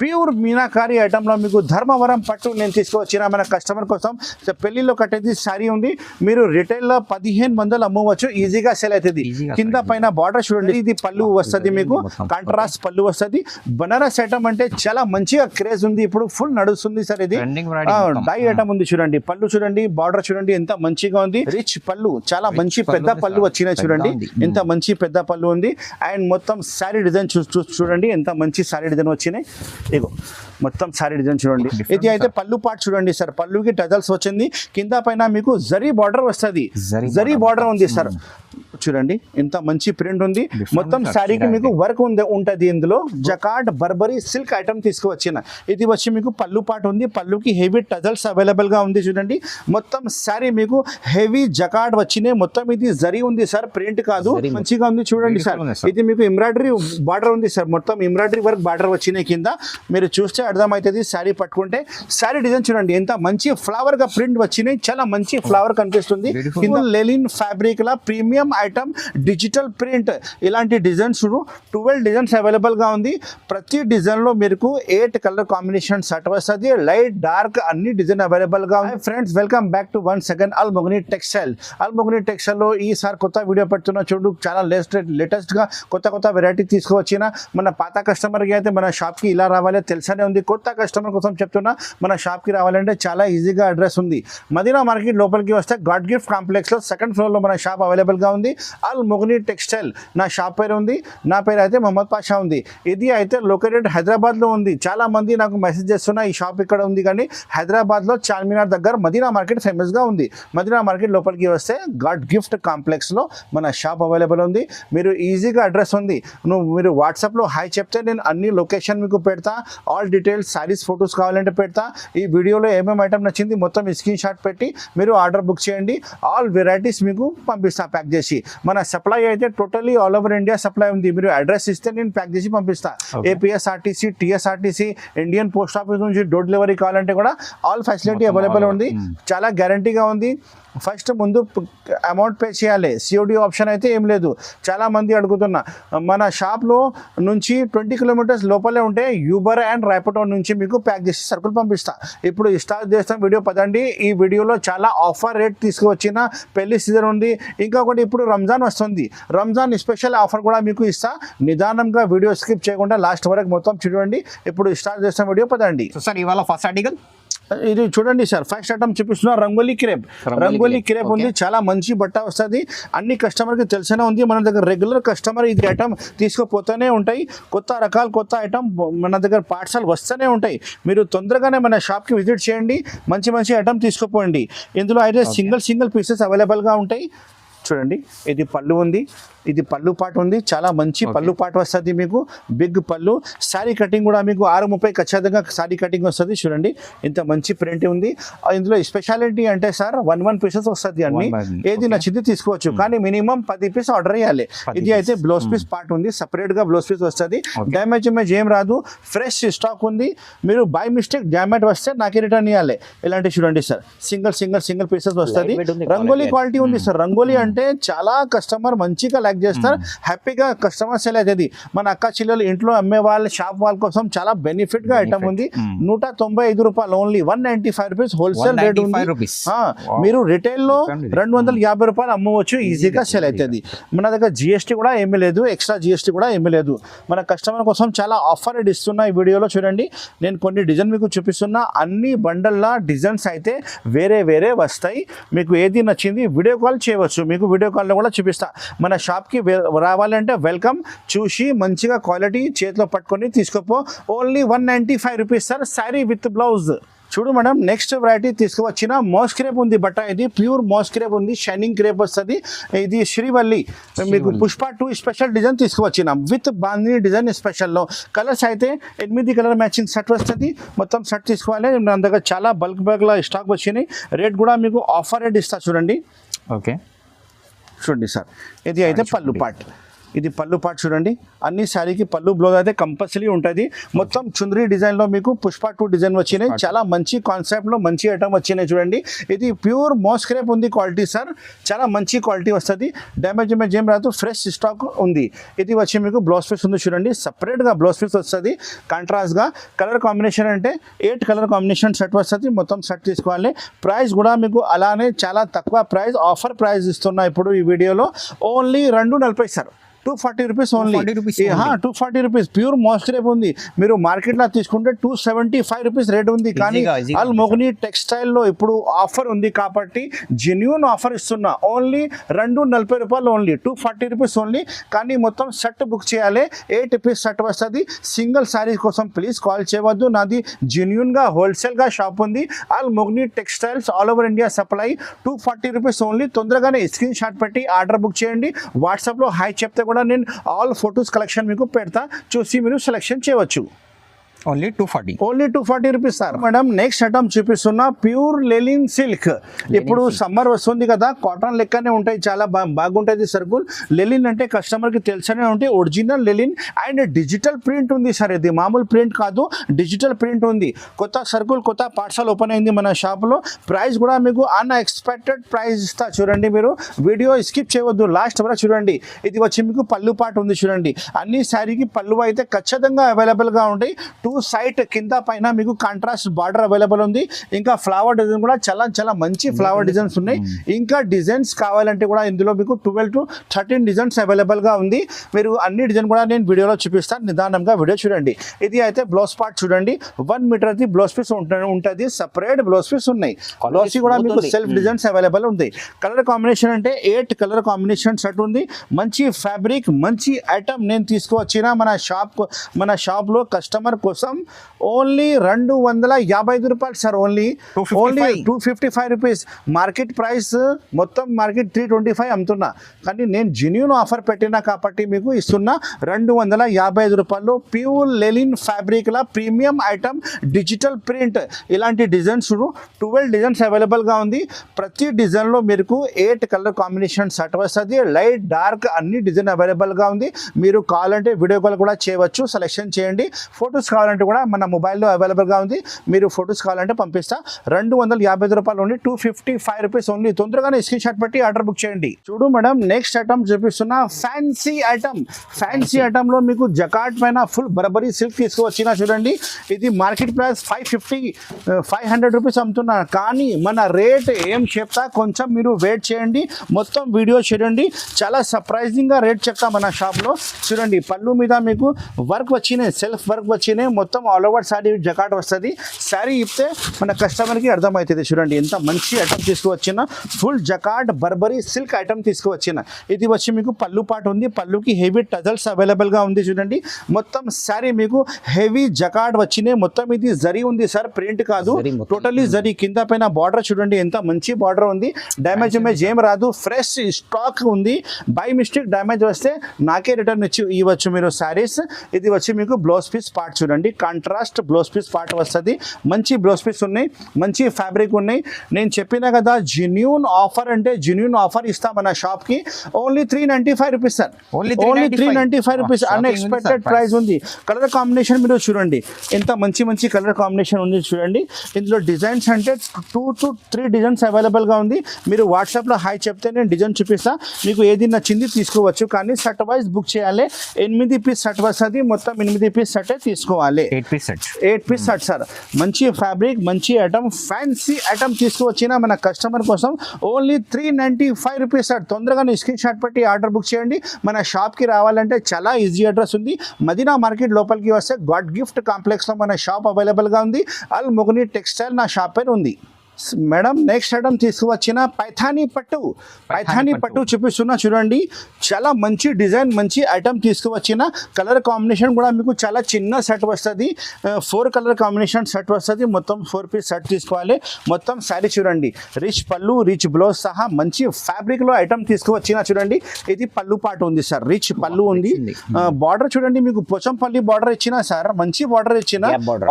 Pure meenakari ఐటెంలో మీకు ధర్మవరం పట్టు నేను తీసుకువచ్చిన మన కస్టమర్ కోసం. పెళ్ళిలో కట్టేది శారీ ఉంది. మీరు రిటైల్లో పదిహేను వందలు అమ్మవచ్చు. ఈజీగా సెల్ అవుతుంది. కింద పైన బార్డర్ చూడండి. ఇది పళ్ళు వస్తుంది మీకు. మొత్తం కాంట్రాస్ట్ పళ్ళు వస్తుంది. బనారస్ ఐటమ్ అంటే చాలా మంచిగా క్రేజ్ ఉంది. ఇప్పుడు ఫుల్ నడుస్తుంది సార్ ఇది. డై ఐటమ్ ఉంది చూడండి. పళ్ళు చూడండి. బార్డర్ చూడండి. ఎంత మంచిగా ఉంది. రిచ్ పళ్ళు. చాలా మంచి పెద్ద పళ్ళు సార్. వచ్చినాయి చూడండి. ఎంత మంచి పెద్ద పళ్ళు ఉంది. అండ్ మొత్తం శారీ డిజైన్ చూడండి. ఎంత మంచి శారీ డిజైన్ వచ్చినాయి. ఇగో మొత్తం శారీ డిజైన్ చూడండి. ఇది అయితే పళ్ళు పార్ట్ చూడండి సార్. పళ్ళుకి టజల్స్ వచ్చింది. కింద పైన మీకు జరీ బార్డర్ వస్తుంది. జరీ. బార్డర్ ఉంది సార్. చూడండి ఎంత మంచి ప్రింట్ ఉంది. మొత్తం శారీకి. మీకు వర్క్ ఉంది ఉంటది ఇందులో. జకాట్ బర్బరీ సిల్క్ ఐటమ్ తీసుకువచ్చిన. ఇది వచ్చి మీకు పళ్ళు పాట ఉంది. పళ్ళుకి హెవీ టజల్స్ అవైలబుల్గా ఉంది చూడండి. మొత్తం శారీ మీకు హెవీ జకాట్ వచ్చినాయి. మొత్తం ఇది జరీ ఉంది సార్ ప్రింట్ కాదు. మంచిగా ఉంది చూడండి సార్. ఇది మీకు ఎంబ్రాయిడరీ బార్డర్ ఉంది సార్. మొత్తం ఎంబ్రాయిడరీ వర్క్ బార్డర్ వచ్చినాయి కింద. మీరు చూస్తే అర్థమవుతుంది శారీ పట్టుకుంటే. శారీ డిజైన్ చూడండి ఎంత మంచి ఫ్లవర్గా ప్రింట్ వచ్చినాయి. చాలా మంచి ఫ్లవర్ కనిపిస్తుంది. కింద లెలిన్ ఫ్యాబ్రిక్ లా ప్రీమియం ఐటమ్ డిజిటల్ ప్రింట్ ఇలాంటి డిజైన్స్ ట్వెల్వ్ డిజైన్స్ అవైలబుల్గా ఉంది. ప్రతి డిజైన్లో మీకు ఎయిట్ కలర్ కాంబినేషన్ సెట్ వస్తుంది లైట్ డార్క్ అన్ని డిజైన్ అవైలబుల్గా ఉంది friends welcome back to one second Al Mogni textile Al Mogni టెక్స్టైల్లో ఈసారి కొత్త వీడియో పెడుతున్న చూడు. చాలా లేటెస్ట్ లేటెస్ట్గా కొత్త కొత్త వెరైటీ తీసుకువచ్చిన మన పాత కస్టమర్కి అయితే మన షాప్కి ఇలా రావాలి తెలుసానే ఉంది. కొత్త కస్టమర్ కోసం చెప్తున్నా మన షాప్కి రావాలంటే చాలా ఈజీగా అడ్రస్ ఉంది. మదీనా మార్కెట్ లోపలికి వస్తే గాడ్ గిఫ్ట్ కాంప్లెక్స్లో సెకండ్ ఫ్లోర్లో మన షాప్ అవైలబుల్గా ఉంది. అల్ మొగ్ని టెక్స్టైల్. నా షాప్ పేరు ఉంది నా పేరు అయితే మొహమ్మద్ పాషా ఉంది. ఇది అయితే లొకేటెడ్ హైదరాబాద్లో ఉంది. చాలా మంది నాకు మెసేజ్ చేస్తున్నా ఈ షాప్ ఇక్కడ ఉంది కానీ హైదరాబాద్లో చార్మినార్ దగ్గర మదీనా మార్కెట్ ఫేమస్గా ఉంది. మదీనా మార్కెట్ లోపలికి వస్తే గాడ్ గిఫ్ట్ కాంప్లెక్స్లో మన షాప్ అవైలబుల్ ఉంది. మీరు ఈజీగా అడ్రస్ ఉంది. నువ్వు మీరు వాట్సాప్లో హాయ్ చెప్తే నేను అన్ని లొకేషన్ మీకు పెడతా ఆల్ డీటెయిల్స్ సారీస్ ఫొటోస్ కావాలంటే పెడతా. ఈ వీడియోలో ఏమేమి ఐటమ్ నచ్చింది మొత్తం స్క్రీన్ షాట్ పెట్టి మీరు ఆర్డర్ బుక్ చేయండి. ఆల్ వెరైటీస్ మీకు పంపిస్తా ప్యాక్ చేసి. మన సప్లై అయితే totally all over India supply ఉంది మీరు అడ్రస్ ఇస్తే నేను ప్యాక్ చేసి పంపిస్తా. APSRTC TSRTC Indian post office నుంచి డోర్ డెలివరీ కావాలంటే కూడా ఆల్ ఫెసిలిటీ అవైలబుల్ ఉంది. చాలా గ్యారంటీగా ఉంది ఫస్ట్ ముందు అమౌంట్ పే చేయాలి. సిఓడి ఆప్షన్ అయితే ఏం లేదు. చాలామంది అడుగుతున్నా మన షాప్లో నుంచి ట్వంటీ కిలోమీటర్స్ లోపలే ఉంటే యూబర్ అండ్ ర్యాపిడో నుంచి మీకు ప్యాక్ చేసి సరుకులు పంపిస్తా. ఇప్పుడు స్టార్ట్ చేస్తాం వీడియో పదండి. ఈ వీడియోలో చాలా ఆఫర్ రేట్ తీసుకువచ్చిన పెళ్ళి సీజన్ ఉంది. ఇంకొకటి ఇప్పుడు రంజాన్ వస్తుంది. రంజాన్ స్పెషల్ ఆఫర్ కూడా మీకు ఇస్తా. నిదానంగా వీడియో స్కిప్ చేయకుండా లాస్ట్ వరకు మొత్తం చూడండి. ఇప్పుడు స్టార్ట్ చేస్తాం వీడియో పదండి. సార్ ఇవాళ ఫస్ట్ ఆర్టికల్ ఇది చూడండి సార్ ఫస్ట్ ఐటమ్ చూపిస్తున్నా రంగోలీ క్రేప్. రంగోలీ క్రేప్, ఉంది. చాలా మంచి బట్ట వస్తుంది. అన్ని కస్టమర్కి తెలిసినే ఉంది మన దగ్గర రెగ్యులర్ కస్టమర్ ఇది ఐటమ్ తీసుకుపోతూనే ఉంటాయి. కొత్త రకాల కొత్త ఐటమ్ మన దగ్గర పార్సల్ వస్తూనే ఉంటాయి. మీరు తొందరగానే మన షాప్కి విజిట్ చేయండి మంచి మంచి ఐటమ్ తీసుకుపోండి. ఇందులో అయితే సింగిల్ సింగిల్ పీసెస్ అవైలబుల్గా ఉంటాయి. చూడండి ఇది పళ్ళు ఉంది. ఇది పళ్ళు పాట ఉంది. చాలా మంచి. పళ్ళు పాట వస్తుంది మీకు. బిగ్ పళ్ళు. శారీ కటింగ్ కూడా మీకు ఆరు ముప్పై ఖచ్చితంగా శారీ కటింగ్ వస్తుంది. చూడండి. ఇంత మంచి ప్రింట్ ఉంది. ఇందులో స్పెషాలిటీ అంటే సార్ వన్ వన్ పీసెస్ వస్తుంది అన్ని. ఏది. నచ్చింది తీసుకోవచ్చు. కానీ మినిమం పది పీస్ ఆర్డర్ చేయాలి. ఇది అయితే. బ్లౌజ్. పీస్ పార్ట్ ఉంది. సపరేట్గా బ్లౌజ్ పీస్ వస్తుంది. డ్యామేజ్ ఇమేజ్ ఏం రాదు. ఫ్రెష్ స్టాక్ ఉంది. మీరు బై మిస్టేక్ డ్యామేజ్ వస్తే నాకే రిటర్న్ ఇవ్వాలి ఇలాంటి చూడండి sir. Single single single pieces వస్తుంది. రంగోలీ. క్వాలిటీ ఉంది సార్. రంగోలీ అంటే చాలా కస్టమర్ మంచిగా లైక్ చేస్తారు. హ్యాపీగా కస్టమర్ సేల్ అవుతుంది మన అక్క చెల్లెలు ఇంట్లో అమ్మే వాళ్ళ షాప్ వాళ్ళ కోసం చాలా బెనిఫిట్గా ఐటమ్ ఉంది. Hmm. నూట తొంభై ఐదు రూపాయలు only one ninety five rupees wholesale rate 195 ఉంది. మీరు రిటైల్లో. రెండు వందల యాభై రూపాయలు అమ్మవచ్చు. ఈజీగా సేల్ అవుతుంది. మన దగ్గర జిఎస్టీ కూడా ఏమీ లేదు. ఎక్స్ట్రా జిఎస్టీ కూడా ఏమీ లేదు. మన కస్టమర్ కోసం చాలా ఆఫర్ ఇస్తున్నా ఈ వీడియోలో చూడండి. నేను కొన్ని డిజైన్ మీకు చూపిస్తున్నా. అన్ని బండల్లా డిజైన్స్ అయితే వేరే వేరే వస్తాయి. మీకు ఏది నచ్చింది వీడియో కాల్ చేయవచ్చు. మీకు వీడియో కాల్లో కూడా చూపిస్తా. మన షాప్కి రావాలంటే వెల్కమ్ చూసి మంచిగా క్వాలిటీ చేతిలో పట్టుకొని తీసుకోపో. Only one ninety five rupees sir sari with blouse చూడు మేడం నెక్స్ట్ వెరైటీ తీసుకువచ్చిన మోస్ క్రేప్ ఉంది బట్ట ఇది ప్యూర్ మోస్ క్రేప్ ఉంది షైనింగ్ క్రేప్ వస్తుంది. ఇది శ్రీవల్లి మీకు పుష్ప టూ స్పెషల్ డిజైన్ తీసుకువచ్చినాం. విత్ బాందిని డిజైన్ స్పెషల్లో కలర్స్ అయితే ఎనిమిది కలర్ మ్యాచింగ్ సెట్ వస్తుంది. మొత్తం సెట్ తీసుకోవాలి. నా దగ్గర చాలా బల్క్ బ్యాగ్ల స్టాక్ వచ్చినాయి. రేట్ కూడా మీకు ఆఫర్ రేట్ ఇస్తా చూడండి. ఓకే చూడండి సార్. ఇది అయితే పళ్ళు పాట్ ఇది పళ్ళు పాటు చూడండి. అన్ని శారీకి పళ్ళు బ్లౌజ్ అయితే కంపల్సరీ ఉంటుంది. మొత్తం చుందరి డిజైన్లో మీకు పుష్ప టూ డిజైన్ వచ్చినాయి. చాలా మంచి కాన్సెప్ట్లో మంచి ఐటమ్ వచ్చినాయి చూడండి. ఇది ప్యూర్ మోస్క్రేప్ ఉంది క్వాలిటీ సార్ చాలా మంచి క్వాలిటీ వస్తుంది. డ్యామేజ్ ఇమేజ్ ఏం రాదు. ఫ్రెష్ స్టాక్ ఉంది. ఇది వచ్చి మీకు బ్లౌజ్ పీస్ ఉంది చూడండి. Separate గా బ్లౌజ్ పీస్ వస్తుంది. కాంట్రాస్ట్గా కలర్ కాంబినేషన్ అంటే ఎయిట్ కలర్ కాంబినేషన్ సెట్ వస్తుంది. మొత్తం సెట్ తీసుకోవాలి. ప్రైస్ కూడా మీకు అలానే చాలా తక్కువ ప్రైస్ ఆఫర్ ప్రైస్ ఇస్తున్నా ఇప్పుడు ఈ వీడియోలో ఓన్లీ రెండు నలభై sir two forty rupees only 240 rupees only. Two forty rupees pure moss crepe ఉంది. మీరు మార్కెట్లో తీసుకుంటే two seventy five rupees rate ఉంది. కానీ ఉంది, మొగని టెక్స్టైల్లో ఇప్పుడు ఆఫర్ ఉంది కాబట్టి జెన్యున్ ఆఫర్ ఇస్తున్నా. ఓన్లీ రెండు నలభై రూపాయలు only two forty rupees only కానీ మొత్తం సెట్ బుక్ చేయాలి. ఎయిట్ పీస్ సెట్ వస్తుంది. సింగిల్ శారీ కోసం ప్లీజ్ కాల్ చేయవద్దు. నాది జెన్యున్గా హోల్సేల్గా షాప్ ఉంది. Al Mogni textiles all over India supply two forty rupees only తొందరగానే స్క్రీన్ షాట్ పెట్టి ఆర్డర్ బుక్ చేయండి. వాట్సాప్లో హాయ్ చెప్తే కూడా నేను ఆల్ ఫొటోస్ కలెక్షన్ మీకు పెడతా. చూసి మీరు సెలెక్షన్ చేయవచ్చు. Only two forty only two forty rupees sir madam next item చూపిస్తున్నా ప్యూర్ లెలిన్ సిల్క్ ఇప్పుడు సమ్మర్ వస్తుంది కదా కాటన్ లెక్కనే ఉంటాయి చాలా బా బాగుంటుంది సరుకులు లెలిన్ అంటే కస్టమర్కి తెలుసనే ఉంటాయి original linen and digital print ఉంది సార్ ఇది మామూలు ప్రింట్ కాదు డిజిటల్ ప్రింట్ ఉంది. కొత్త సరుకులు కొత్త పార్సల్ ఓపెన్ అయింది మన షాప్లో ప్రైస్ కూడా మీకు అన్ఎక్స్పెక్టెడ్ ప్రైస్ ఇస్తా చూడండి మీరు. వీడియో స్కిప్ చేయవద్దు లాస్ట్ వరకు చూడండి. ఇది వచ్చి మీకు పళ్ళు పాట ఉంది చూడండి. అన్ని శారీకి పళ్ళు అయితే ఖచ్చితంగా అవైలబుల్గా ఉంటాయి. టూ సైడ్ కింద పైన మీకు కాంట్రాస్ట్ బార్డర్ అవైలబుల్ ఉంది. ఇంకా ఫ్లవర్ డిజైన్ కూడా చాలా చాలా మంచి ఫ్లవర్ డిజైన్స్ ఉన్నాయి. ఇంకా డిజైన్స్ కావాలంటే కూడా ఇందులో మీకు ట్వెల్వ్ టు థర్టీన్ డిజైన్స్ అవైలబుల్గా ఉంది. మీరు అన్ని డిజైన్ కూడా నేను వీడియోలో చూపిస్తాను. నిదానంగా వీడియో చూడండి. ఇది అయితే బ్లౌజ్ పార్ట్ చూడండి. వన్ మీటర్ది బ్లౌజ్ పీస్ ఉంటుంది. సపరేట్ బ్లౌజ్ పీస్ ఉన్నాయి. బ్లౌజ్ కూడా మీకు. సెల్ఫ్ డిజైన్స్ అవైలబుల్ ఉంది. కలర్ కాంబినేషన్ అంటే ఎయిట్ కలర్ కాంబినేషన్ సెట్ ఉంది. మంచి ఫ్యాబ్రిక్ మంచి ఐటమ్ నేను తీసుకువచ్చిన మన షాప్ మన షాప్లో కస్టమర్ కోసం ఓన్లీ రెండు వందల యాభై ఐదు రూపాయలు sir only 255. Only two fifty five rupees market price మొత్తం మార్కెట్ త్రీ ట్వంటీ ఫైవ్ అమ్ముతున్నా. కానీ నేను జెన్యున్ ఆఫర్ పెట్టినా కాబట్టి మీకు ఇస్తున్నా రెండు వందల యాభై ఐదు రూపాయలు. ప్యూర్ లెలిన్ ఫ్యాబ్రిక్ల ప్రీమియం ఐటమ్ డిజిటల్ ప్రింట్ ఇలాంటి డిజైన్స్ ట్వెల్వ్ డిజైన్స్ అవైలబుల్గా ఉంది. ప్రతి డిజైన్లో మీకు ఎయిట్ కలర్ కాంబినేషన్ సెట్ వస్తుంది. లైట్ డార్క్ అన్ని డిజైన్ అవైలబుల్గా ఉంది. మీరు కావాలంటే వీడియో కాల్ కూడా చేయవచ్చు. సెలెక్షన్ చేయండి. ఫొటోస్ కావాలంటే కూడా మన మొబైల్లో అవైలబుల్గా ఉంది. మీరు ఫొటోస్ కావాలంటే పంపిస్తా. రెండు వందల యాభై ఐదు రూపాయలు ఉండి two fifty five rupees only. తొందరగానే స్క్రీన్ షాట్ పెట్టి ఆర్డర్ బుక్ చేయండి. చూడు మేడం నెక్స్ట్ ఐటమ్ చూపిస్తున్న ఫ్యాన్సీ ఐటమ్ ఫ్యాన్సీ ఐటమ్లో మీకు జకాట్ పైన ఫుల్ బరబరీ సిల్క్ తీసుకువచ్చిన చూడండి. ఇది market price five fifty five hundred rupees అమ్ముతున్నా. కానీ మన రేట్ ఏం చెప్తా? కొంచెం మీరు వెయిట్ చేయండి. మొత్తం వీడియో చూడండి. చాలా సర్ప్రైజింగ్గా రేట్ చెప్తా మన షాప్లో చూడండి పళ్ళు మీద మీకు వర్క్ వచ్చినాయి సెల్ఫ్ వర్క్ వచ్చినాయి. మొత్తం ఆల్ ఓవర్ శారీ జకాట్ వస్తుంది. శారీ ఇస్తే మన కస్టమర్కి అర్థమవుతుంది చూడండి ఎంత మంచి ఐటమ్ తీసుకువచ్చిన full jacquard Burberry silk item తీసుకువచ్చిన. ఇది వచ్చి మీకు పళ్ళు పాట ఉంది పళ్ళుకి హెవీ టజల్స్ అవైలబుల్గా ఉంది చూడండి. మొత్తం శారీ మీకు హెవీ జకాట్ వచ్చినాయి. మొత్తం ఇది జరీ ఉంది సార్ ప్రింట్ కాదు. టోటలీ జరీ. కింద పైన బార్డర్ చూడండి ఎంత మంచి బార్డర్ ఉంది. డ్యామేజ్ ఇమేజ్ ఏం రాదు. ఫ్రెష్ స్టాక్ ఉంది. బై మిస్టేక్ డ్యామేజ్ వస్తే నాకే రిటర్న్ ఇచ్చి ఇవ్వచ్చు మీరు శారీస్. ఇది వచ్చి మీకు బ్లౌజ్ పీస్ పార్ట్ చూడండి. కాంట్రాస్ట్ బ్లౌజ్ పీస్ పార్ట్ వస్తుంది. మంచి బ్లౌజ్ పీస్ ఉన్నాయి. మంచి ఫ్యాబ్రిక్ ఉన్నాయి. నేను చెప్పిన కదా జెన్యూన్ ఆఫర్ అంటే జెన్యూన్ ఆఫర్ ఇస్తా మన షాప్కి only three ninety five rupees sir only three 395. Ninety five rupees unexpected price ఉంది కలర్ కాంబినేషన్ మీరు చూడండి. ఎంత మంచి మంచి కలర్ కాంబినేషన్ ఉంది చూడండి. ఇందులో డిజైన్స్ అంటే టూ టు త్రీ డిజైన్స్ అవైలబుల్గా ఉంది. మీరు వాట్సాప్లో హాయ్ చెప్తే నేను డిజైన్ చూపిస్తా. మీకు ఏది నచ్చింది తీసుకోవచ్చు. కానీ సెట్ వైజ్ బుక్ చేయాలి. ఎనిమిది పీస్ సెట్ వస్తుంది. మొత్తం ఎనిమిది పీస్ సెట్ తీసుకోవాలి. Eight piece set eight piece set sir మంచి ఫ్యాబ్రిక్ మంచి ఐటమ్ ఫ్యాన్సీ ఐటమ్ తీసుకువచ్చిన మన కస్టమర్ కోసం only three ninety five rupees sir తొందరగా స్క్రీన్ షాట్ పెట్టి ఆర్డర్ బుక్ చేయండి. మన షాప్కి రావాలంటే చాలా ఈజీ అడ్రస్ ఉంది. మదీనా మార్కెట్ లోపలికి వస్తే గాడ్ గిఫ్ట్ కాంప్లెక్స్లో మన షాప్ అవైలబుల్గా ఉంది. అల్ ముగుని టెక్స్టైల్ నా షాప్ పేరు ఉంది. మేడం నెక్స్ట్ ఐటమ్ తీసుకువచ్చిన పైథానీ పట్టు పైథానీ పట్టు. చూపిస్తున్నా చూడండి చాలా మంచి డిజైన్ మంచి ఐటమ్ తీసుకువచ్చిన కలర్ కాంబినేషన్ కూడా మీకు చాలా చిన్న సెట్ వస్తుంది ఫోర్ కలర్ కాంబినేషన్ సెట్ వస్తుంది మొత్తం ఫోర్ పీస్ సెట్ తీసుకోవాలి మొత్తం శారీ చూడండి రిచ్ పళ్ళు రిచ్ బ్లౌజ్ సహా మంచి ఫ్యాబ్రిక్లో ఐటమ్ తీసుకువచ్చిన చూడండి ఇది పళ్ళు పాటు ఉంది సార్ రిచ్ పళ్ళు ఉంది. బార్డర్ చూడండి మీకు పోచంపల్లి బార్డర్ ఇచ్చిన సార్ మంచి బార్డర్ ఇచ్చిన.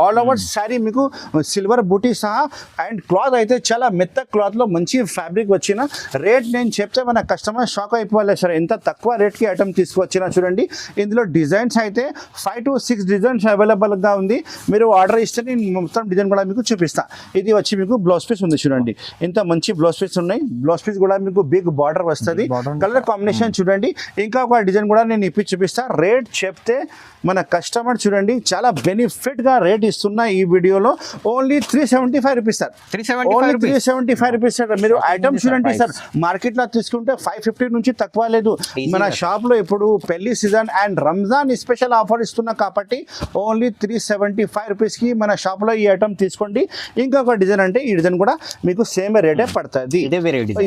ఆల్ ఓవర్ శారీ మీకు సిల్వర్ బూటీ సహా అండ్ క్లాత్ అయితే చాలా మెత్త క్లాత్లో మంచి ఫ్యాబ్రిక్ వచ్చిన రేట్ నేను చెప్తే మన కస్టమర్ షాక్ అయిపోవాలి సార్. ఎంత తక్కువ రేట్కి ఐటమ్ తీసుకొచ్చినా చూడండి. ఇందులో డిజైన్స్ అయితే ఫైవ్ టు సిక్స్ డిజైన్స్ అవైలబుల్గా ఉంది. మీరు ఆర్డర్ ఇస్తే నేను మొత్తం డిజైన్ కూడా మీకు చూపిస్తా. ఇది వచ్చి మీకు బ్లౌజ్ పీస్ ఉంది చూడండి. ఇంత మంచి బ్లౌజ్ పీస్ ఉన్నాయి. బ్లౌజ్ పీస్ కూడా మీకు బిగ్ బార్డర్ వస్తుంది. కలర్ కాంబినేషన్ చూడండి. ఇంకా ఒక డిజైన్ కూడా నేను ఇప్పి చూపిస్తా. రేట్ చెప్తే మన కస్టమర్ చూడండి. చాలా బెనిఫిట్గా రేట్ ఇస్తున్నా ఈ వీడియోలో only three seventy five rupees sir. 375 only rupees. Three seventy five rupees sir మీరు Shocking ఐటమ్ ఉంది sir చూడండి సార్. మార్కెట్లో తీసుకుంటే ఫైవ్ ఫిఫ్టీ నుంచి తక్కువ లేదు. మన గా. షాప్లో ఇప్పుడు పెళ్ళి season and Ramzan special offer ఇస్తున్నా కాబట్టి ఓన్లీ త్రీ సెవెంటీ ఫైవ్ రూపీస్కి మన షాప్లో ఈ ఐటమ్ తీసుకోండి. ఇంకొక డిజైన్ అంటే ఈ డిజైన్ కూడా మీకు సేమ్ రేటే పడుతుంది.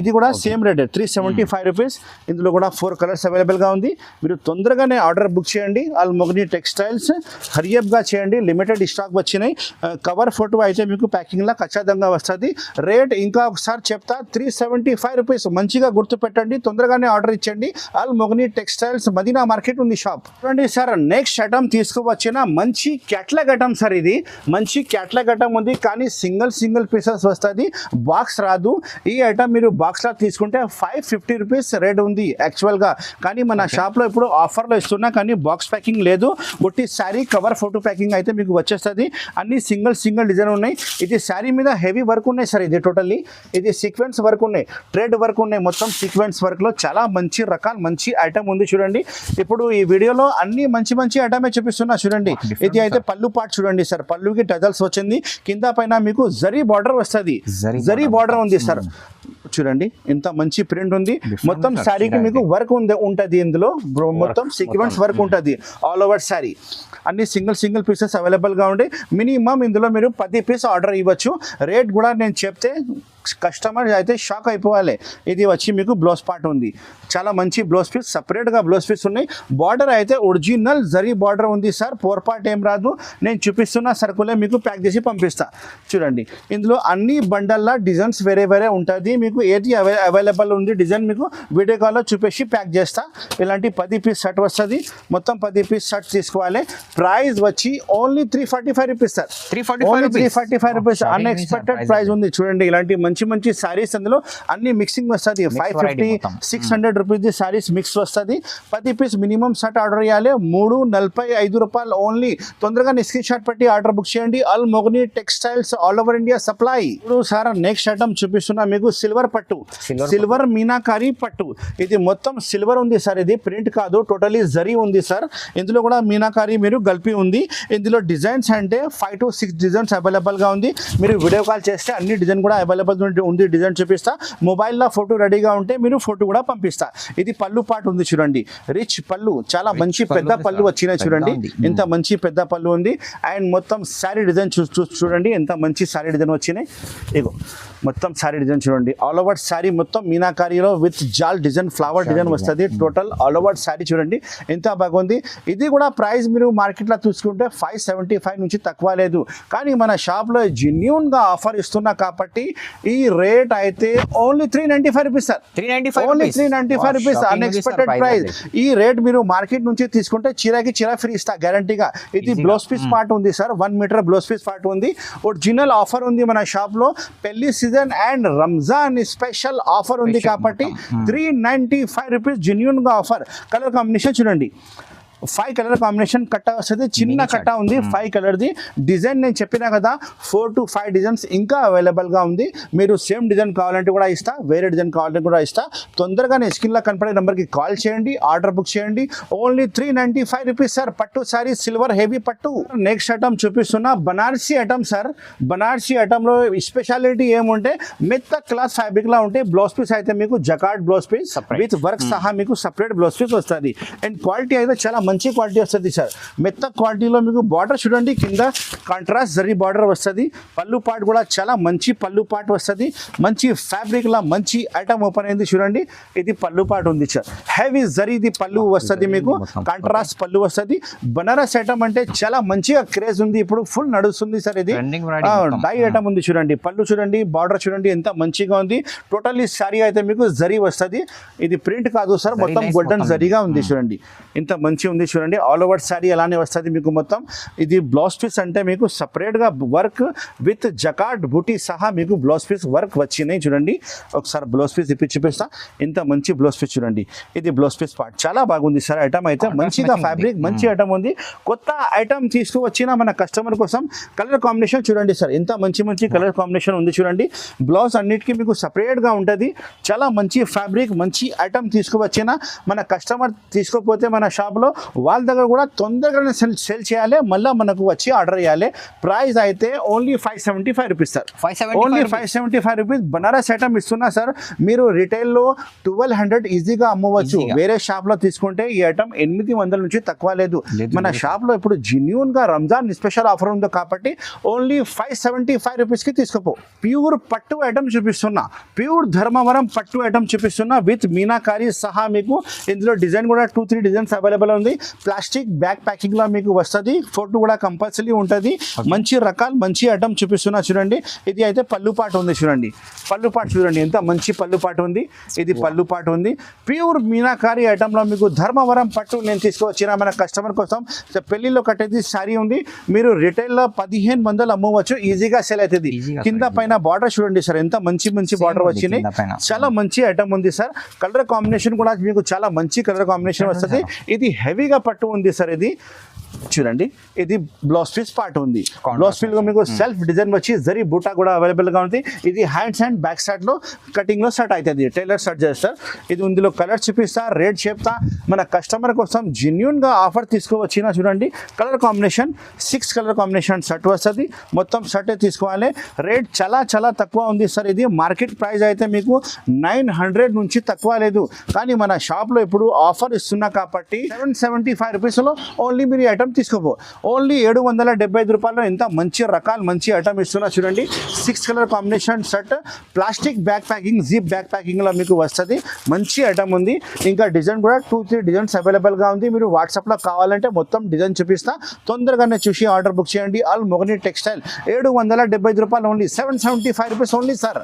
ఇదే కూడా same rate three seventy five rupees ఇందులో కూడా ఫోర్ కలర్స్ అవైలబుల్గా ఉంది. మీరు తొందరగానే ఆర్డర్ బుక్ చేయండి. ఆల్ మొగని టెక్స్టైల్స్ హరియబ్గా చేయండి. లిమిటెడ్ స్టాక్ వచ్చినాయి. కవర్ ఫోటో అయితే మీకు ప్యాకింగ్లో ఖచ్చితంగా వస్తుంది. రేట్ ఇంకా ఒకసారి చెప్తా త్రీ సెవెంటీ ఫైవ్ రూపీస్ మంచిగా గుర్తుపెట్టండి తొందరగానే ఆర్డర్ ఇచ్చండి ఆల్ మొగని టెక్స్టైల్స్ మదీనా మార్కెట్ ఉంది షాప్. చూడండి సార్ నెక్స్ట్ ఐటమ్ తీసుకువచ్చిన మంచి క్యాట్లాగ్ ఐటమ్ సార్ ఇది. మంచి క్యాట్లాగ్ ఐటమ్ ఉంది కానీ సింగిల్ సింగిల్ పీసెస్ వస్తుంది. బాక్స్ రాదు. ఈ ఐటమ్ మీరు బాక్స్లో తీసుకుంటే ఫైవ్ ఫిఫ్టీ రూపీస్ రేట్ ఉంది యాక్చువల్గా కానీ మన షాప్లో ఇప్పుడు ఆఫర్లో ఇస్తున్నా కానీ బాక్స్ ప్యాకింగ్ లేదు. ఒట్టి శారీ కవర్ ఫోటో ప్యాకింగ్ అయితే మీకు వచ్చేస్తుంది. అన్ని సింగిల్ సింగిల్ డిజైన్ ఉన్నాయి. ఇది శారీ మీద హెవీ వర్క్ ఉన్నాయి సార్ ఇది టోటల్లీ ఇది సీక్వెన్స్ వర్క్ ఉన్నాయి ట్రేడ్ వర్క్ ఉన్నాయి మొత్తం సీక్వెన్స్ వర్క్లో చాలా మంచి రకాల మంచి ఐటమ్ ఉంది చూడండి. ఇప్పుడు ఈ వీడియోలో అన్ని మంచి మంచి ఐటమే చూపిస్తున్నా చూడండి. ఇది అయితే పళ్ళు పార్ట్ చూడండి సార్ పళ్ళుకి టజల్స్ వచ్చింది. కింద పైన మీకు జరీ బార్డర్ వస్తుంది. జరీ. బార్డర్ ఉంది సార్ చూడంండి ఇంత మంచి ప్రింట్ ఉంది. మొత్తం శారీకి మీకు వర్క్ ఉంది ఉంటుంది ఇందులో. మొత్తం సీక్వెన్స్. వర్క్ ఉంటుంది. ఆల్ ఓవర్ శారీ అన్ని సింగిల్ సింగిల్ పీసెస్ అవైలబుల్గా ఉండి మినిమం ఇందులో మీరు పది పీస్ ఆర్డర్ ఇవ్వచ్చు. రేట్ కూడా నేను చెప్తే కస్టమర్ అయితే షాక్ అయిపోవాలి. ఇది వచ్చి మీకు బ్లౌజ్ పార్ట్ ఉంది. చాలా మంచి బ్లౌజ్ పీస్ సపరేట్గా బ్లౌజ్ పీస్ ఉన్నాయి. బార్డర్ అయితే ఒరిజినల్ జరీ బార్డర్ ఉంది సార్. ఫోర్ పార్ట్ ఏం రాదు. నేను చూపిస్తున్న సరుకులే మీకు ప్యాక్ చేసి పంపిస్తా. చూడండి. ఇందులో అన్ని బండల్లా డిజైన్స్ వేరే వేరే ఉంటుంది. మీకు ఏది అవై అవైలబుల్ ఉంది డిజైన్ మీకు వీడియో కాల్లో చూపించి ప్యాక్ చేస్తా. ఇలాంటి పది పీస్ షర్ట్ వస్తుంది. మొత్తం పది పీస్ షర్ట్ తీసుకోవాలి. ప్రైస్ వచ్చి only three forty five rupees sir 345 only three. Forty five rupees unexpected price ఉంది. చూడండి. ఇలాంటి మంచి మంచి సారీస్ అందులో. అన్ని మిక్సింగ్ వస్తుంది. Five fifty. Six hundred rupees sarees mix వస్తుంది. పది పీస్ మినిమం షర్ట్ ఆర్డర్ చేయాలి. మూడు నలభై ఐదు రూపాయలు ఓన్లీ తొందరగా స్క్రీన్ షాట్ పెట్టి ఆర్డర్ బుక్ చేయండి. Al Mogani textiles all over India supply ఇప్పుడు సార్ నెక్స్ట్ ఐటమ్ చూపిస్తున్నా మీకు సిల్వర్ పట్టు. సిల్వర్ మీనాకారి పట్టు. ఇది మొత్తం సిల్వర్ ఉంది సార్. ఇది ప్రింట్ కాదు. టోటలీ జరీ ఉంది సార్. ఇందులో కూడా మీనాకారి మీరు గల్పి ఉంది. ఇందులో డిజైన్స్ అంటే ఫైవ్ టు సిక్స్ డిజైన్స్ అవైలబుల్గా ఉంది. మీరు వీడియో కాల్ చేస్తే అన్ని డిజైన్ కూడా అవైలబుల్ ఉంది డిజైన్ చూపిస్తా. మొబైల్లో ఫోటో రెడీగా ఉంటే మీరు ఫోటో కూడా పంపిస్తా. ఇది పళ్ళు పాటు ఉంది చూడండి. రిచ్ పళ్ళు చాలా మంచి పెద్ద పళ్ళు. వచ్చినాయి చూడండి. ఇంత మంచి పెద్ద పళ్ళు ఉంది. అండ్ మొత్తం శారీ డిజైన్ చూడండి. ఎంత మంచి శారీ డిజైన్ వచ్చినాయి. ఇగో మొత్తం శారీ డిజైన్ చూడండి. ఆల్ ఓవర్ శారీ మొత్తం మీనాకారిలో with jaal design flower design వస్తుంది. టోటల్ ఆల్ ఓవర్ శారీ చూడండి. ఎంత బాగుంది. ఇది కూడా ప్రైస్ మీరు మార్కెట్లో చూసుకుంటే ఫైవ్ సెవెంటీ ఫైవ్ నుంచి తక్కువ లేదు. కానీ మన షాప్లో జెన్యున్గా ఆఫర్ ఇస్తున్నా కాబట్టి ఈ రేట్ అయితే only three ninety five rupees sir 395 only rupees. Three ninety five rupees unexpected price. ఈ రేట్ మీరు మార్కెట్ నుంచి తీసుకుంటే చీరకి చీర ఫ్రీ ఇస్తా గ్యారంటీగా ఇది. బ్లౌజ్ పీస్ పార్ట్ ఉంది sir one metre blouse piece part ఉంది. ఒరిజినల్ ఆఫర్ ఉంది మన షాప్లో. పెళ్ళి season and Ramzan special offer ఉంది కాబట్టి. త్రీ నైన్టీ ఫైవ్ రూపీస్ జెన్యున్గా ఆఫర్ కలర్ కాంబినేషన్ చూడండి. ఫైవ్ కలర్ కాంబినేషన్ కట్ట వస్తుంది చిన్న కట్ట. ఉంది ఫైవ్ కలర్ది డిజైన్ నేను చెప్పినా కదా ఫోర్ టు ఫైవ్ డిజైన్స్ ఇంకా అవైలబుల్గా ఉంది. మీరు సేమ్ డిజైన్ కావాలంటే కూడా ఇస్తా వేరే డిజైన్ కావాలంటే కూడా ఇస్తా. తొందరగా నేను స్క్రీన్లో కనపడే నెంబర్కి కాల్ చేయండి ఆర్డర్ బుక్ చేయండి. Only three ninety five rupees sir పట్టు సారీ సిల్వర్ హెవీ పట్టు. నెక్స్ట్ ఐటమ్ చూపిస్తున్నా బనారసీ ఐటమ్ సార్ బనారసీ ఐటమ్లో స్పెషాలిటీ ఏముంటే మెత్త క్లాస్ ఫ్యాబ్రిక్లా ఉంటే బ్లౌజ్ పీస్ అయితే మీకు jacquard blouse piece. With work సహా మీకు సపరేట్ బ్లౌజ్ పీస్ వస్తుంది. అండ్ క్వాలిటీ అయితే చాలా మంచి క్వాలిటీ వస్తుంది సార్. మెత్త క్వాలిటీలో మీకు బార్డర్ చూడండి కింద కాంట్రాస్ట్ జరీ బార్డర్ వస్తుంది. పళ్ళు పాట్ కూడా చాలా మంచి పళ్ళు పాట్ వస్తుంది. మంచి ఫ్యాబ్రిక్ లా మంచి ఐటమ్ ఓపెన్ అయింది చూడండి. ఇది పళ్ళు పాట్ ఉంది సార్. హెవీ జరీది పళ్ళు వస్తుంది మీకు. కాంట్రాస్ట్ పళ్ళు వస్తుంది. బనారస్ ఐటమ్ అంటే చాలా మంచిగా క్రేజ్ ఉంది. ఇప్పుడు ఫుల్ నడుస్తుంది సార్ ఇది. డై ఐటమ్ ఉంది చూడండి. పళ్ళు చూడండి బార్డర్ చూడండి ఎంత మంచిగా ఉంది. టోటల్లీ సారీ అయితే మీకు జరీ వస్తుంది. ఇది ప్రింట్ కాదు సార్. మొత్తం గోల్డెన్. జరీగా ఉంది చూడండి. ఇంత మంచి ఉంది. ఉంది చూడండి. ఆల్ ఓవర్ శారీ అలానే వస్తుంది మీకు మొత్తం. ఇది బ్లౌజ్ పీస్ అంటే మీకు సపరేట్గా వర్క్ విత్ జకాట్ బూటీ సహా మీకు బ్లౌజ్ పీస్ వర్క్ వచ్చినాయి చూడండి. ఒకసారి బ్లౌజ్ పీస్ ఇప్పి చూపిస్తా. ఇంత మంచి బ్లౌజ్ పీస్ చూడండి. ఇది బ్లౌజ్ పీస్ పార్ట్ చాలా బాగుంది సార్ ఐటమ్ అయితే. మంచిగా. ఫ్యాబ్రిక్ మంచి ఐటమ్ ఉంది. కొత్త ఐటమ్ తీసుకువచ్చిన మన కస్టమర్ కోసం కలర్ కాంబినేషన్ చూడండి సార్. ఎంత మంచి మంచి కలర్ కాంబినేషన్ ఉంది చూడండి. బ్లౌజ్ అన్నిటికీ మీకు సపరేట్గా ఉంటుంది. చాలా మంచి ఫ్యాబ్రిక్ మంచి ఐటమ్ తీసుకువచ్చిన మన కస్టమర్ తీసుకోపోతే మన షాప్లో వాళ్ళ దగ్గర కూడా తొందరగానే సెల్ సెల్ చేయాలి. మళ్ళీ మనకు వచ్చి ఆర్డర్ చేయాలి. ప్రైస్ అయితే only five seventy five rupees sir five only five seventy five rupees Banaras item ఇస్తున్నా సార్ మీరు రిటైల్లో ట్వెల్వ్ హండ్రెడ్ ఈజీగా అమ్మవచ్చు. వేరే షాప్లో తీసుకుంటే ఈ ఐటమ్ ఎనిమిది వందల నుంచి తక్కువ లేదు. మన. షాప్లో ఇప్పుడు జెన్యున్గా రంజాన్ స్పెషల్ ఆఫర్ ఉంది కాబట్టి ఓన్లీ ఫైవ్ సెవెంటీ ఫైవ్ రూపీస్కి తీసుకోపో. ప్యూర్ పట్టు ఐటమ్ చూపిస్తున్నా. ప్యూర్ ధర్మవరం పట్టు ఐటమ్ చూపిస్తున్నా. విత్ మీనాకారి సహా మీకు ఇందులో డిజైన్ కూడా టూ త్రీ డిజైన్స్ అవైలబుల్ ఉంది. ప్లాస్టిక్ బ్యాగ్ ప్యాకింగ్లో మీకు వస్తుంది. ఫోటో కూడా కంపల్సరీ ఉంటుంది. మంచి రకాలు మంచి ఐటమ్ చూపిస్తున్నా చూడండి. ఇది అయితే పళ్ళు పాట ఉంది చూడండి. పళ్ళు పాట చూడండి. ఎంత మంచి పళ్ళు పాట ఉంది. ఇది పళ్ళు పాట ఉంది. ప్యూర్ మీనాకారి ఐటమ్లో మీకు ధర్మవరం పట్టు నేను తీసుకువచ్చిన మన కస్టమర్ కోసం. పెళ్ళిలో కట్టేది శారీ ఉంది. మీరు రిటైల్లో పదిహేను వందలు అమ్మవచ్చు. ఈజీగా సెల్ అవుతుంది. కింద పైన బార్డర్ చూడండి సార్. ఎంత మంచి మంచి బార్డర్ వచ్చినాయి. చాలా మంచి ఐటమ్ ఉంది సార్. కలర్ కాంబినేషన్ కూడా మీకు చాలా మంచి కలర్ కాంబినేషన్ వస్తుంది. ఇది హెవీగా పట్టు ఉంది సార్ ఇది. చూడండి. ఇది బ్లౌజ్ పీస్ పార్ట్ ఉంది బ్లౌజ్ పీస్ మీకు సెల్ఫ్ డిజైన్ వచ్చి జరీ బూటా కూడా అవైలబుల్గా ఉంది. ఇది హ్యాండ్స్ అండ్ బ్యాక్ సైడ్లో కటింగ్లో సెట్ అవుతుంది. టైలర్ సెట్ చేస్తారు. ఇది ఇందులో కలర్ చూపిస్తా రేట్ చెప్తా. మన కస్టమర్ కోసం జెన్యున్గా ఆఫర్ తీసుకువచ్చిన చూడండి. Colour combination six colour combination set వస్తుంది. మొత్తం సెట్ తీసుకోవాలి. రేట్ చాలా చాలా తక్కువ ఉంది సార్. ఇది మార్కెట్ ప్రైస్ అయితే మీకు నైన్ హండ్రెడ్ నుంచి తక్కువ లేదు. కానీ మన షాప్లో ఇప్పుడు ఆఫర్ ఇస్తున్నా కాబట్టి సెవెన్ సెవెంటీ ఫైవ్ రూపీస్లో ఓన్లీ మీరు ఐటమ్ తీసుకోపో. ఓన్లీ ఏడు వందల డెబ్బై ఐదు రూపాయలు ఎంత మంచి రకాలు మంచి ఐటమ్ ఇస్తున్నా చూడండి. Six colour combination set plastic bag packing zip bag ప్యాకింగ్లో మీకు వస్తుంది. మంచి ఐటమ్ ఉంది. ఇంకా డిజైన్ కూడా టూ త్రీ డిజైన్స్ అవైలబుల్గా ఉంది. మీరు వాట్సాప్లో కావాలంటే మొత్తం డిజైన్ చూపిస్తా. తొందరగానే చూసి ఆర్డర్ బుక్ చేయండి. ఆల్ మొగని టెక్స్టైల్ ఏడు వందల డెబ్బై ఐదు రూపాయలు only seven seventy five rupees only sir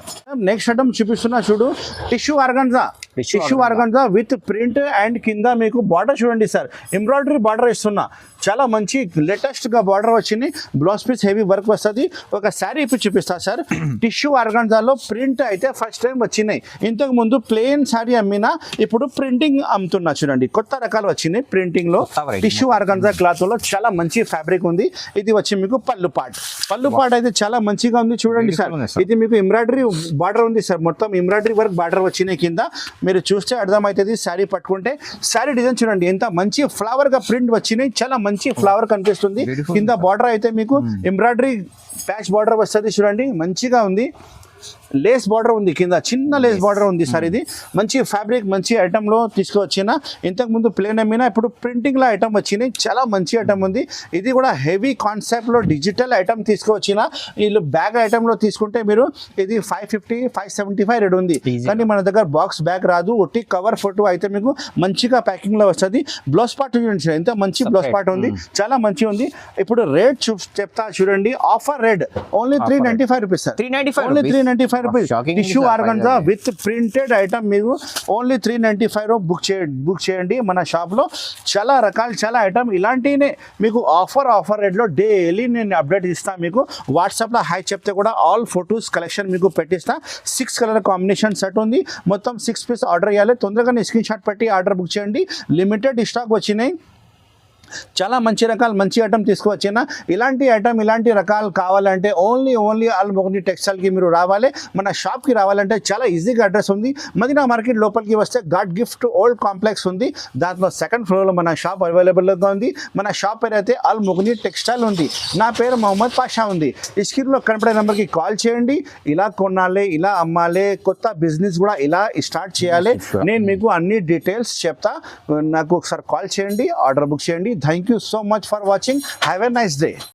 next item చూపిస్తున్నా చూడు. Tissue organza tissue organza with print and కింద మీకు బార్డర్ చూడండి సార్ ఎంబ్రాయిడరీ బార్డర్ ఇస్తున్నా. చాలా మంచి లేటెస్ట్గా బార్డర్ వచ్చింది. బ్లౌజ్ పీస్ హెవీ వర్క్ వస్తుంది. ఒక శారీ ఇప్పి చూపిస్తా సార్. టిష్యూ ఆర్గన్జాలో ప్రింట్ అయితే ఫస్ట్ టైం వచ్చినాయి. ఇంతకు ముందు ప్లెయిన్ శారీ అమ్మినా ఇప్పుడు ప్రింటింగ్ అమ్ముతున్నా చూడండి. కొత్త రకాలు వచ్చినాయి ప్రింటింగ్లో. కొత్త variety. టిష్యూ ఆర్గన్జా క్లాత్లో చాలా మంచి ఫ్యాబ్రిక్ ఉంది. ఇది వచ్చి మీకు పళ్ళు పాట్. పళ్ళు పాట్ అయితే చాలా మంచిగా ఉంది చూడండి సార్. ఇది మీకు ఎంబ్రాయిడరీ బార్డర్ ఉంది సార్. మొత్తం ఎంబ్రాయిడరీ వర్క్ బార్డర్ వచ్చినాయి కింద. మీరు చూస్తే అర్థమవుతుంది శారీ పట్టుకుంటే. శారీ డిజైన్ చూడండి ఎంత మంచి ఫ్లవర్గా ప్రింట్ వచ్చినాయి. చాలా మంచి ఫ్లవర్ కనిపిస్తుంది. కింద బార్డర్ అయితే మీకు ఎంబ్రాయిడరీ ప్యాచ్ బార్డర్ వస్తుంది చూడండి. మంచిగా ఉంది. లేస్ బార్డర్ ఉంది కింద చిన్న లేస్ బార్డర్ ఉంది సార్ ఇది. మంచి ఫ్యాబ్రిక్ మంచి ఐటెంలో తీసుకువచ్చిన. ఇంతకు ముందు ప్లేన్ అమ్మినా ఇప్పుడు ప్రింటింగ్లో ఐటమ్ వచ్చినాయి. చాలా మంచి ఐటమ్ ఉంది. ఇది కూడా హెవీ కాన్సెప్ట్లో డిజిటల్ ఐటమ్ తీసుకువచ్చిన. వీళ్ళు బ్యాగ్ ఐటెంలో తీసుకుంటే మీరు ఇది five fifty five seventy five rate ఉంది. కానీ మన దగ్గర బాక్స్ బ్యాగ్ రాదు. ఒట్టి కవర్ ఫోటో అయితే మీకు మంచిగా ప్యాకింగ్లో వస్తుంది. బ్లౌజ్ పార్ట్ చూడండి ఎంత మంచి బ్లౌజ్. పార్ట్ ఉంది. చాలా మంచి ఉంది. ఇప్పుడు రేట్ చూ చెప్తా చూడండి. Offer rate only three ninety five rupees sir 395 only rupees. Three ninety five rupees Shocking tissue organza with printed item మీరు only three ninety five book చే బుక్ చేయండి మన షాప్లో చాలా రకాలు చాలా ఐటమ్ ఇలాంటినే మీకు ఆఫర్ ఆఫర్ రేట్లో డైలీ నేను అప్డేట్ ఇస్తాను మీకు. వాట్సాప్లో హై చెప్తే కూడా ఆల్ ఫొటోస్ కలెక్షన్ మీకు పెట్టిస్తా. సిక్స్ కలర్ కాంబినేషన్ సెట్ ఉంది. మొత్తం సిక్స్ పీస్ ఆర్డర్ చేయాలి. తొందరగా స్క్రీన్ షాట్ పెట్టి ఆర్డర్ బుక్ చేయండి. లిమిటెడ్ స్టాక్ వచ్చినాయి. చాలా మంచి రకాలు మంచి ఐటమ్ తీసుకువచ్చిన ఇలాంటి ఐటమ్ ఇలాంటి రకాలు కావాలంటే ఓన్లీ ఓన్లీ ఆల్మోగ్ని టెక్స్టైల్కి మీరు రావాలి. మన షాప్కి రావాలంటే చాలా ఈజీగా అడ్రస్ ఉంది. మదీనా మార్కెట్ లోపలికి వస్తే గాడ్ గిఫ్ట్ ఓల్డ్ కాంప్లెక్స్ ఉంది. దాంట్లో సెకండ్ ఫ్లోర్లో మన షాప్ అవైలబుల్గా ఉంది. మన షాప్ పేరు అయితే అల్ ముగ్ని టెక్స్టైల్ ఉంది. నా పేరు మొహమ్మద్ పాషా ఉంది. ఈ స్క్రీన్లో కనపడే నెంబర్కి కాల్ చేయండి. ఇలా కొనాలి ఇలా అమ్మాలి కొత్త బిజినెస్ కూడా ఇలా స్టార్ట్ చేయాలి. నేను మీకు అన్ని డీటెయిల్స్ చెప్తా. నాకు ఒకసారి కాల్ చేయండి ఆర్డర్ బుక్ చేయండి. Thank you so much for watching. Have a nice day.